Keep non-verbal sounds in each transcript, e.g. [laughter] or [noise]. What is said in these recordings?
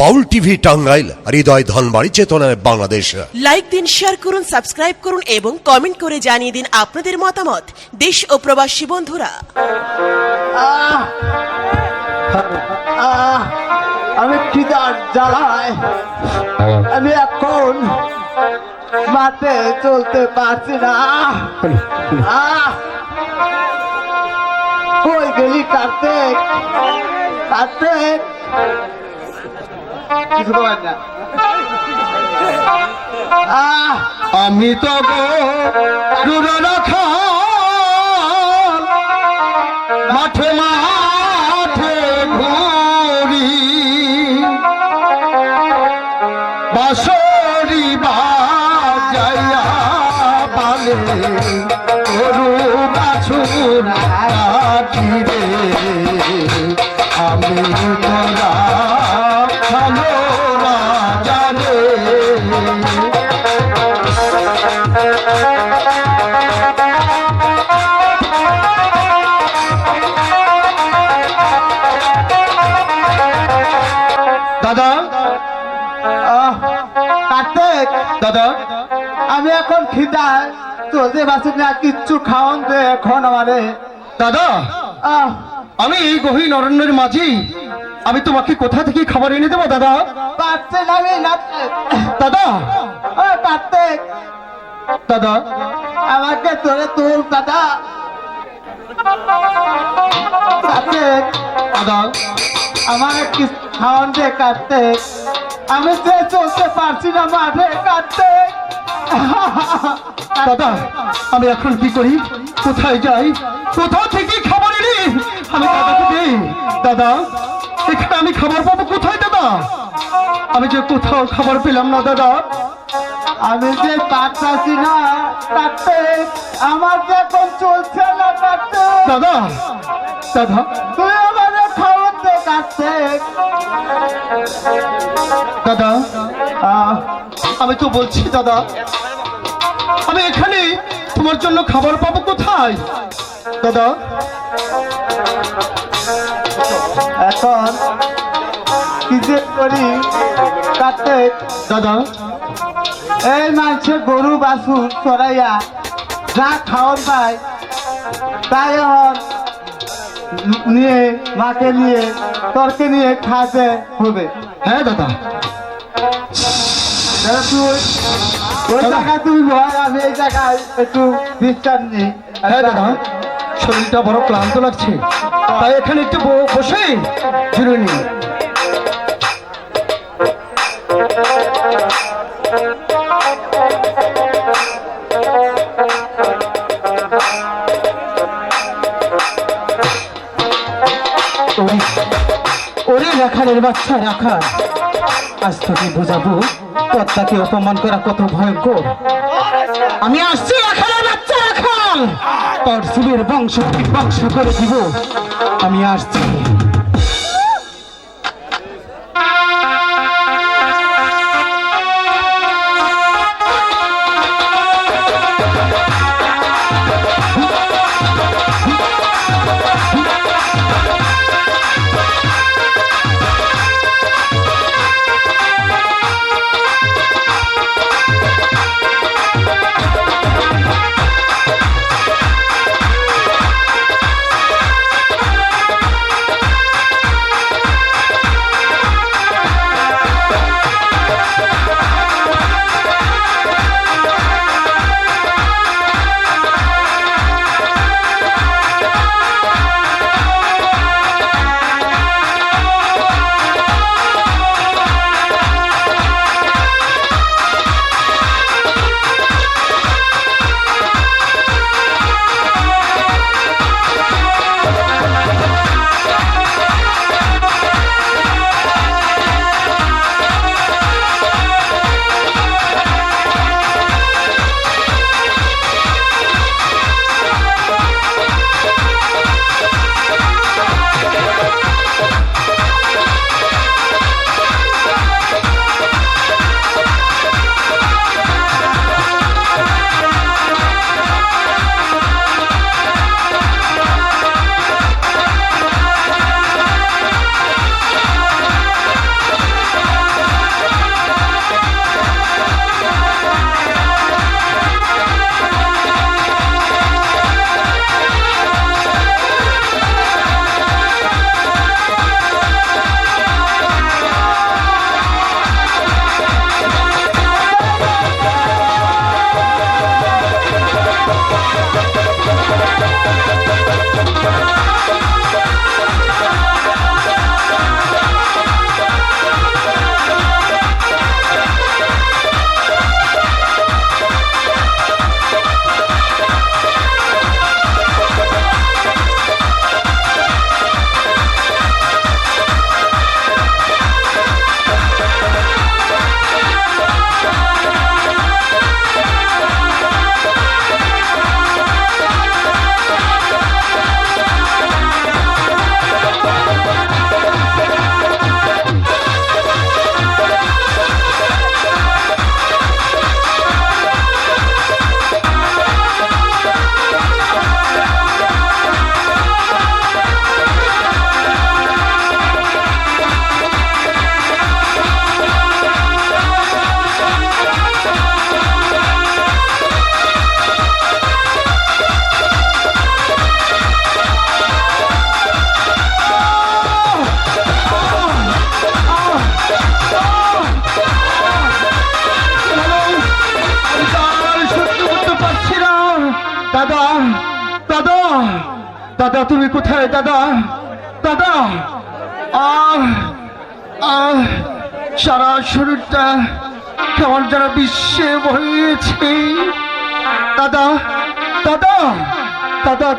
বাউল TV Tangail হৃদয় ধনবাড়ি চেতনায় Bangladesh like দিন share করুন সাবস্ক্রাইব করুন এবং কমেন্ট করে জানিয়ে দিন আপনাদের মতামত দেশ ও প্রবাসী বন্ধুরা আহ! আহ! আমি খিদার জ্বালায় আমি এখন মাঠে চলতে পারছি না আহ! কই গেলি কাটতে কাটতে কিছু আহ আমি তো মাঠে মাঠে ঘুরি। বাসরি বাজাইয়া গরু আমি তোরা খিদায় চলতে পারছি না কিচ্ছু খাওয়ান দে এখন আমারে। দাদা আমি এই গহীন অরণ্যের মাঝি। আমি তোমাকে কোথা থেকে খাবার এনে দেবো দাদা? পারছে না দাদা! ও দাদা! আমাকে ধরে তুল দাদা। দাদা! আমার কিছু খাওয়ান দে কার্তিক আমি যে চলতে পারছি না মাঠে কার্তিক দাদা আমি এখন কি করি? কোথায় যাই? কোথাও থেকে খাবার এনে আমি দাদাকে দিই। দাদা এখানে আমি খাবার পাবো কোথায় দাদা? আমি যে কোথাও খাবার পেলাম না দাদা। আমি যে পারতাছি না কার্তিক আমার যে এখন চলছে না কার্তিক দাদা দাদা। তুই দাদা আমি তো বলছি, দাদা, আমি এখানে তোমার জন্য খাবার পাবো কোথায়? দাদা। এখন কি যে করি কার্তিক দাদা, এই মানছে গরু বাছুর চড়াইয়া যা খাওয়ান পায়, তাই নিয়ে মাকে নিয়ে তর্কে নিয়ে খাতে হবে। হ্যাঁ দাদা। তুই ওই জায়গায় তুই ভয় আমি এই জায়গায় একটু বিশ্রাম নিই। হ্যাঁ দাদা। শরীরটা বড় ক্লান্ত লাগছে। তাই এখানে একটু বসে জিরে রাখালের বাচ্চা রাখাল। আজ তোকে বোঝাবো কর্তাকে অপমান করা কত ভয়ঙ্কর। আমি আসছি রাখালের বাচ্চা রাখাল। তোর সুবের বংশ বংশ করে দিব। আমি আসছি।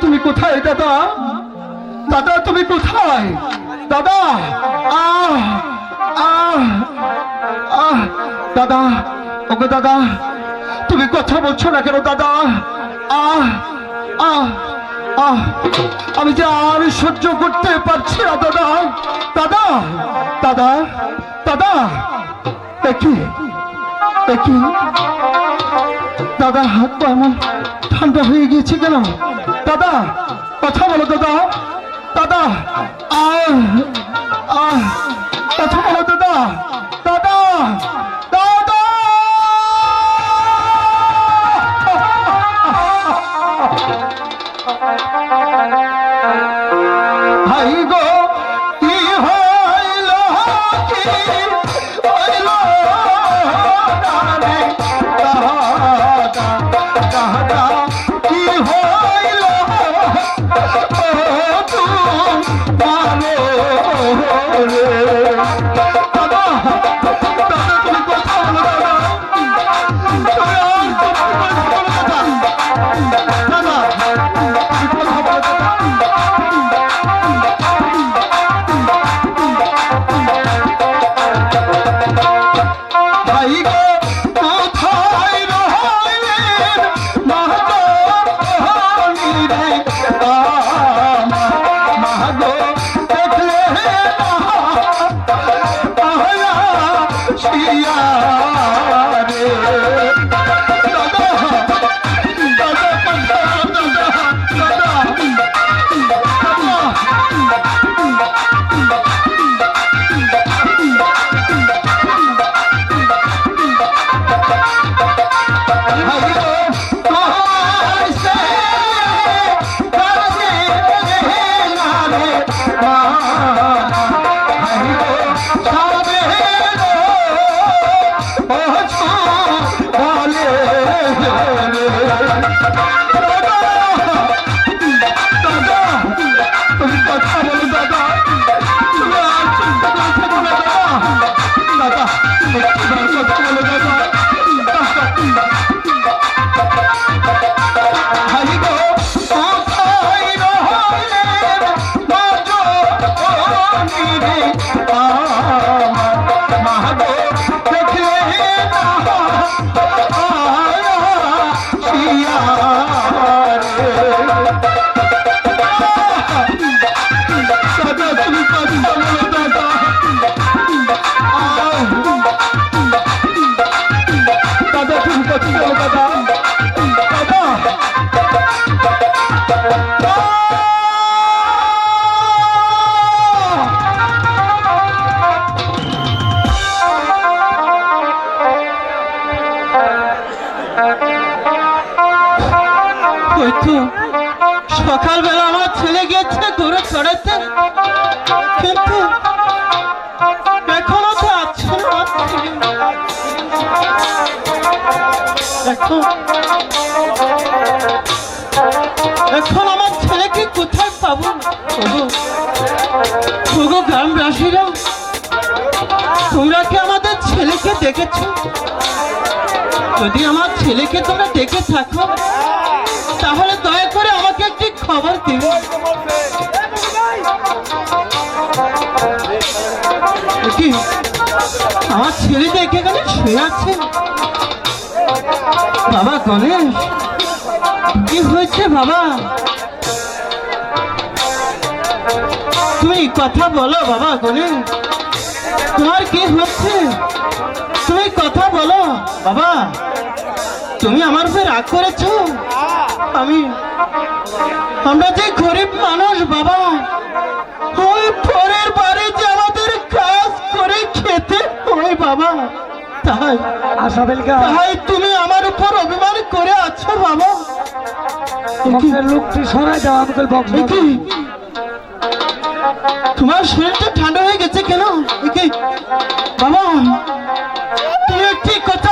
তুমি কোথায়, দাদা? দাদা, তুমি কোথায়? দাদা, আহ আহ আহ, দাদা, ওগো দাদা, তুমি কথা বলছো না কেন, দাদা? আহ আহ আহ, আমি যে আর সহ্য করতে পারছি না, দাদা। দাদা দাদা দাদা, দেখি দেখি। দাদা হাত পা এমন ঠান্ডা হয়ে গিয়েছে কেন? দাদা কথা বলো দাদা। দাদা আহ আহ কথা বলো দাদা। দেখেছ? যদি আমার ছেলেকে তোমরা দেখে থাকো, তাহলে দয়া করে আমাকে একটি খবর দিবে আমার ছেলে দেখে এখানে শুয়ে আছে। বাবা গণেশ, কি হয়েছে বাবা? তুমি কথা বলো বাবা গণেশ। তোমার কি হচ্ছে? কথা বলো। বাবা তুমি আমার উপরে রাগ করেছ? আমি আমরা যে গরিব মানুষ বাবা ওই পরের বাড়ি যে আমাদের কাজ করে খেতে ওই বাবা। তাই আসাবেলকা তাই তুমি আমার উপর অভিমান করে আছো বাবা। লোকটি সরাই দাও আমাকে বক্স? তোমার শরীরটা ঠান্ডা হয়ে গেছে কেন? এ কি? কথা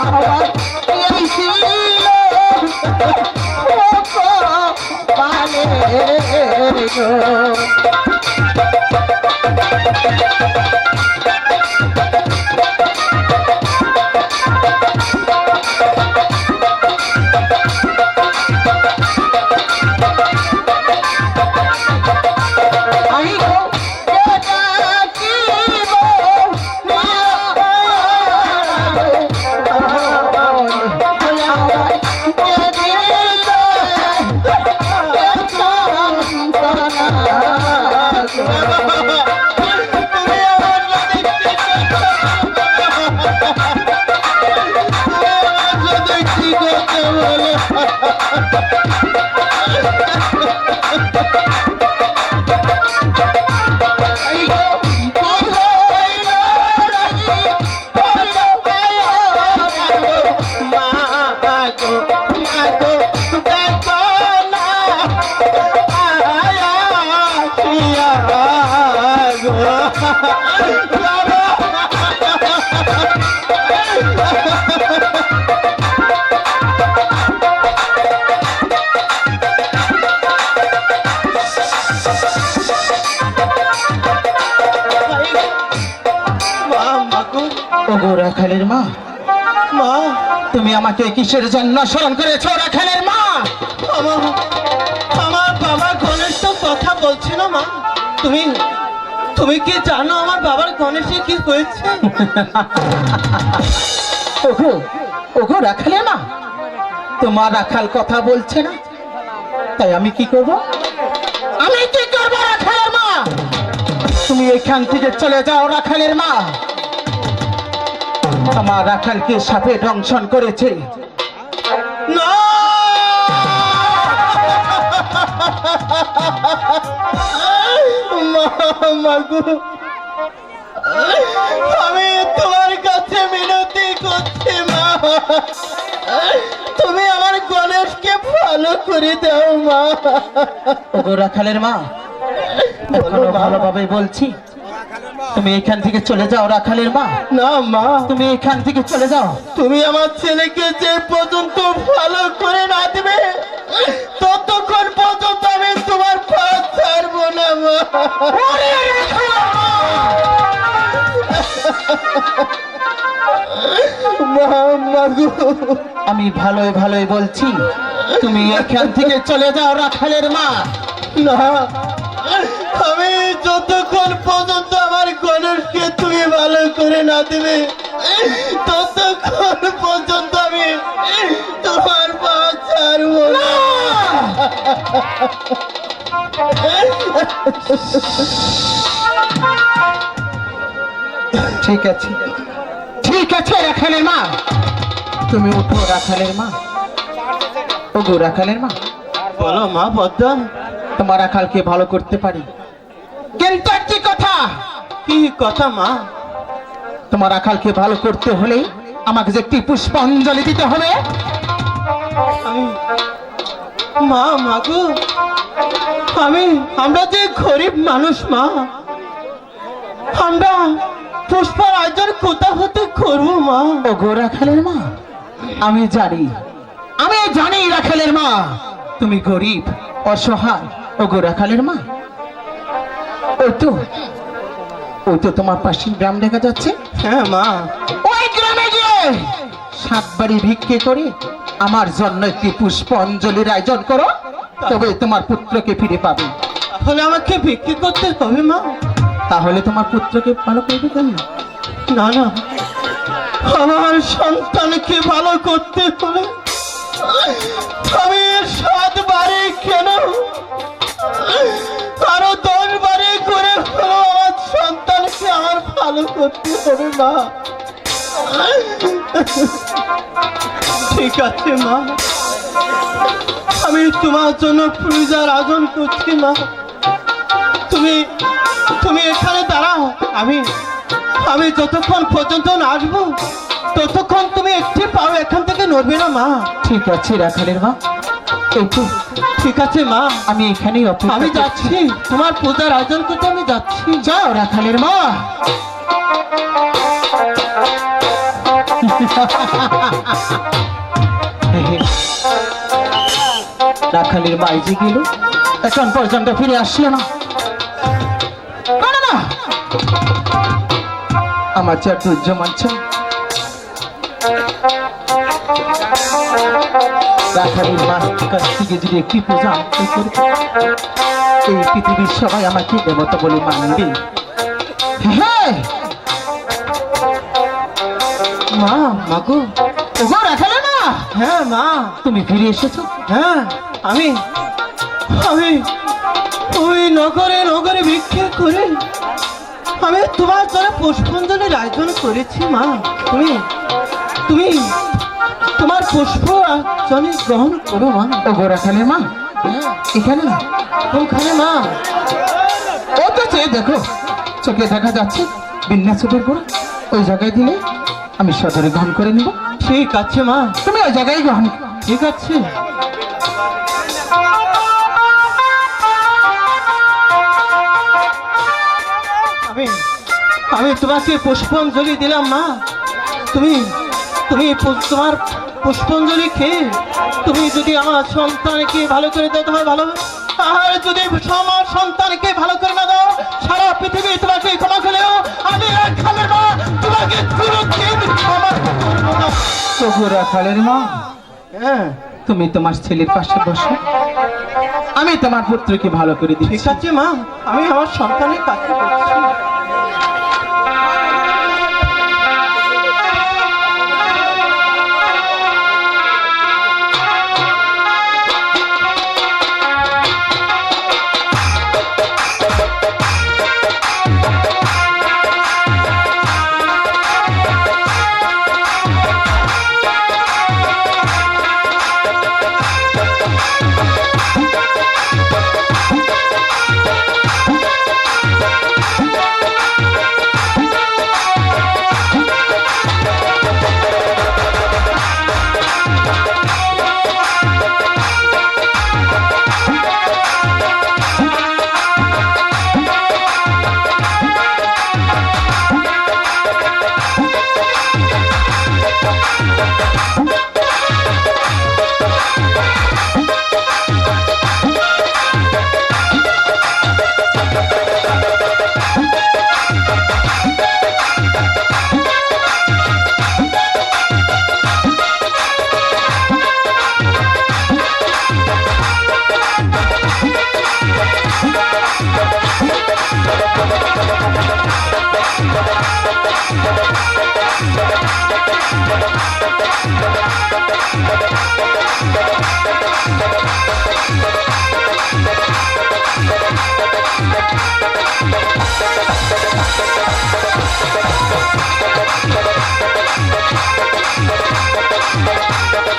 আমার এই রাখালের মা। মা? তুমি আমাকে কিসের জন্য স্মরণ করেছ রাখালের মা? আমার আমার বাবা গণেশ তো কথা বলছে না মা। তুমি তুমি কি জানো আমার বাবার গণেশে কি হয়েছে? [laughs] ওগো ওগো রাখালের মা। তোমার রাখাল কথা বলছে না। তাই আমি কি করব? আমি কি করব রাখালের মা? তুমি এখান থেকে চলে যাও রাখালের মা। আমার রাখালকে সাপে দংশন করেছে। না! আমি তোমার কাছে মিনতি করছি মা। তুমি আমার গণেশকে ভালো করে দাও মা। রাখালের মা। ভালোভাবে বলছি তুমি এখান থেকে চলে যাও রাখালের মা। না মা। তুমি এখান থেকে চলে যাও। তুমি আমার ছেলেকে যে পর্যন্ত ভালো করে না দেবে ততক্ষণ পর্যন্ত আমি তোমার পথ ছাড়বো না মা। আমি ভালোই ভালোই বলছি তুমি এখান থেকে চলে যাও রাখালের মা। না। যতক্ষণ পর্যন্ত আমার গণেশকে তুমি ভালো করে না দেবে। ততক্ষণ পর্যন্ত আমি তোমার পা ছাড়বো না। ঠিক আছে। ঠিক আছে রাখালের মা। তুমি উঠো রাখালের মা। ওগো রাখালের মা। বলো মা পদ্মা তোমার রাখালকে ভালো করতে পারি। কিন্তু একটি কথা। কি কথা মা? তোমার আকালকে ভালো করতে হলে আমাকে যে একটি পুষ্পাঞ্জলি দিতে হবে। মা মাগো আমি আমরা যে গরিব মানুষ মা। আমরা পুষ্পার আয়োজন কোথা হতে করব মা? ও গো রাখালের মা আমি জানি। আমি জানি রাখালের মা। তুমি গরিব অসহায় ও গো রাখালের মা। ওই তো ওই তো তোমার পাশের গ্রাম দেখা যাচ্ছে। হ্যাঁ মা। ওই গ্রামে গিয়ে সাত বাড়ি ভিক্ষে করে আমার জন্য একটি পুষ্প অঞ্জলির আয়োজন করো তবে তোমার পুত্রকে ফিরে পাবে। তাহলে আমাকে বিক্রি করতে হবে মা। তাহলে তোমার পুত্রকে ভালো করবে কেন? না না। আমার সন্তানকে ভালো করতে হলে আমি সাত বারে কেন? আরও ভালো করতে হবে, মা। ঠিক আছে, মা। আমি তোমার জন্য পূজার আয়োজন করছি, মা। তুমি তুমি এখানে দাঁড়াও। আমি আমি যতক্ষণ পর্যন্ত আসব, ততক্ষণ তুমি একটি পাও এখান থেকে নড়বে না, মা। ঠিক আছে, রাখালের মা। ঠিক আছে মা। আমি এখানেই অপেক্ষা আমি যাচ্ছি। তোমার পূজার আয়োজন করতে আমি যাচ্ছি। যাও রাখালের মা। [laughs] রাখালের যে গেল। এখন পর্যন্ত ফিরে আসলো না। আমার। আমার চাটুর্য মানছ রাখালের মার কাছ থেকে যদি একটি পূজা আনতে এই পৃথিবীর সবাই আমাকে দেবতা বলে মানবে। হ্যাঁ। মা মাগো ওগো রাখালে না হ্যাঁ মা। তুমি ফিরে এসেছ? হ্যাঁ আমি আমি ওই নগরে নগরে ভিক্ষে করে আমি তোমার জন্য পুষ্পাঞ্জলির আয়োজন করেছি মা। তুমি তুমি তোমার পুষ্প জনি গ্রহণ করো মা। ওগো রাখালে মা? হ্যাঁ এখানে? না ওখানে মা? ও তো চেয়ে দেখো চোখে দেখা যাচ্ছে বিন্যাসের করে ওই জায়গায় দিলে আমি সদরে গ্রহণ করে নিব। ঠিক আছে মা। তুমি ওই জায়গায় গ্রহণ ঠিক আছে। আমি আমি তোমাকে পুষ্পাঞ্জলি দিলাম মা। তুমি তুমি তোমার পুষ্পাঞ্জলি খেয়ে তুমি যদি আমার সন্তানকে ভালো করে দাও তোমার ভালো। আর যদি আমার সন্তানকে ভালো করে না দাও সারা পৃথিবী তোমাকে ক্ষমা করলেও আমি একখানের মা তোমাকে কোনোদিন ক্ষমা করব না। ওগো রাখালের মা হ্যাঁ। তুমি তোমার ছেলের পাশে বসো। আমি তোমার পুত্রকে ভালো করে ঠিক দিচ্ছি আছে মা। আমি আমার সন্তানের কাছে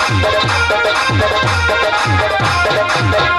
Thank you.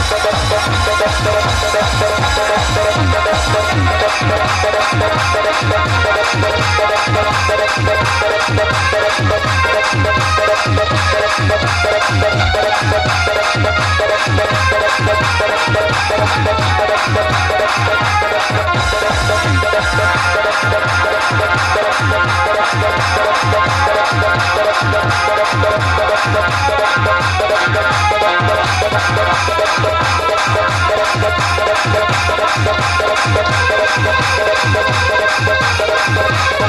ただただただた মা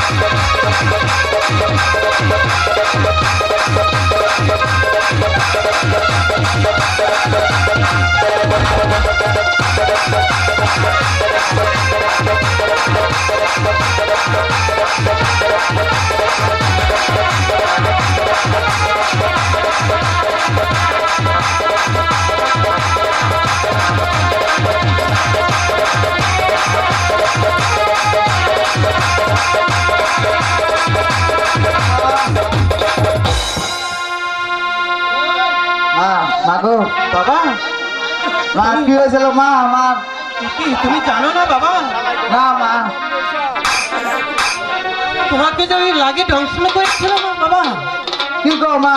বাবা। মা কি হয়েছিল? মা আমার কি তুমি জানো না বাবা? না মা। তোমাকে যে ওই লাগে দংশন করেছিল না বাবা। কি গো মা?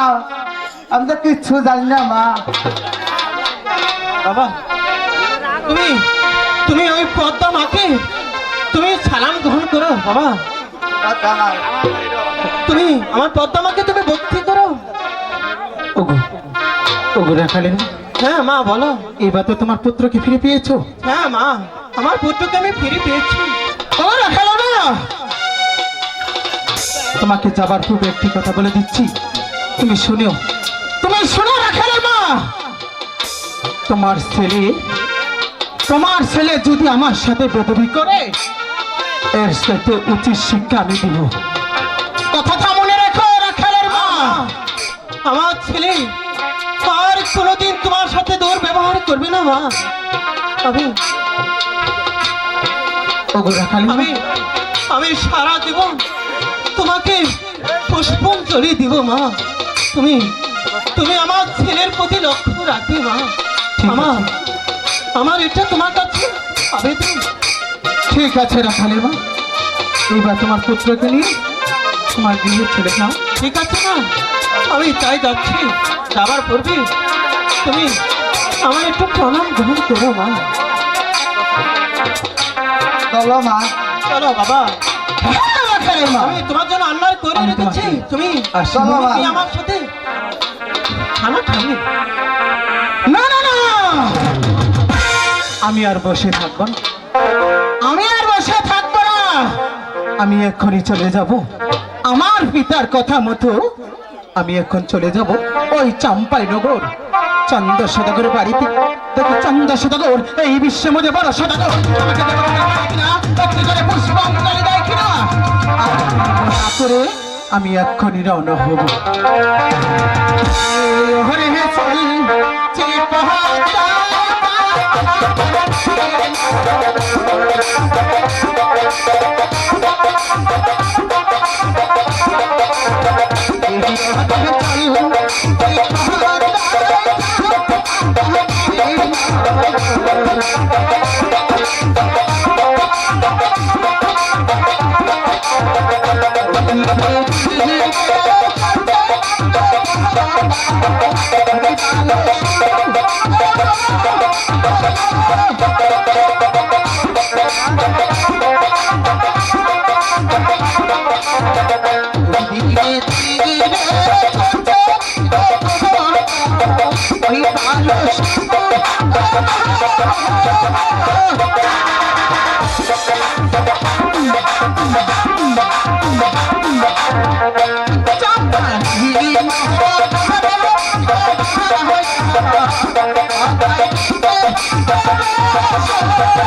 আমি তো কিচ্ছু জানি না মা। বাবা তুমি তুমি ওই পদ্মা মাকে তুমি সালাম গ্রহণ করো বাবা। তুমি আমার পদ্মা মাকে তুমি ভক্তি করো। ওগো ওগো রাখালেন। হ্যাঁ মা বলো। এবার তো তোমার পুত্রকে ফিরে পেয়েছ। হ্যাঁ মা আমার পুত্রকে আমি ফিরে পেয়েছি। রাখালো না। তোমাকে যাবার পূর্বে একটি কথা বলে দিচ্ছি। তুমি শুনেও। তুমি শুনো মা তোমার ছেলে তোমার ছেলে যদি আমার সাথে বেদবি করে এর সাথে উচিত শিক্ষা আমি দিব। কথাটা মনে রেখো রাখালের মা আমার ছেলে আর কোনোদিন সাথে দুর্ব্যবহার করবে না মা। আমি আমি আমি সারা জীবন তোমাকে পুষ্পাঞ্জলি দিব মা। তুমি তুমি আমার ছেলের প্রতি লক্ষ্য রাখবে মা। আমার আমার এটা তোমার কাছে আবেদন। ঠিক আছে রাখালে মা এইবার তোমার পুত্রকে নিয়ে তোমার গৃহে চলে যাও ঠিক আছে না আমি তাই যাচ্ছি যাবার পূর্বে তুমি আমার একটু প্রণাম গ্রহণ করো মা। চলো মা। চলো বাবা। আমি তোমার জন্য আন্নার করে রেখেছি। তুমি আমার সাথে খানা খাবে না না না। আমি আর বসে থাকব না। আমি আর বসে থাকব না। আমি এক্ষুনি চলে যাব। আমার পিতার কথা মতো আমি এখন চলে যাব ওই চাম্পাই নগর চন্দ্র সদাগর বাড়িতে দেখো চন্দ্র সদাগর এই বিশ্বের মধ্যে বড় সদাগর করে আমি এক্ষুনি রওনা হব। হরে হে চল Oh,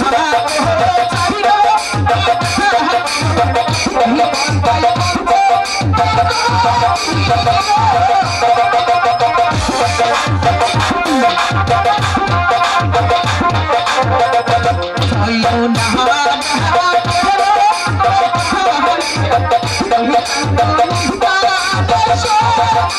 Hello, Bye.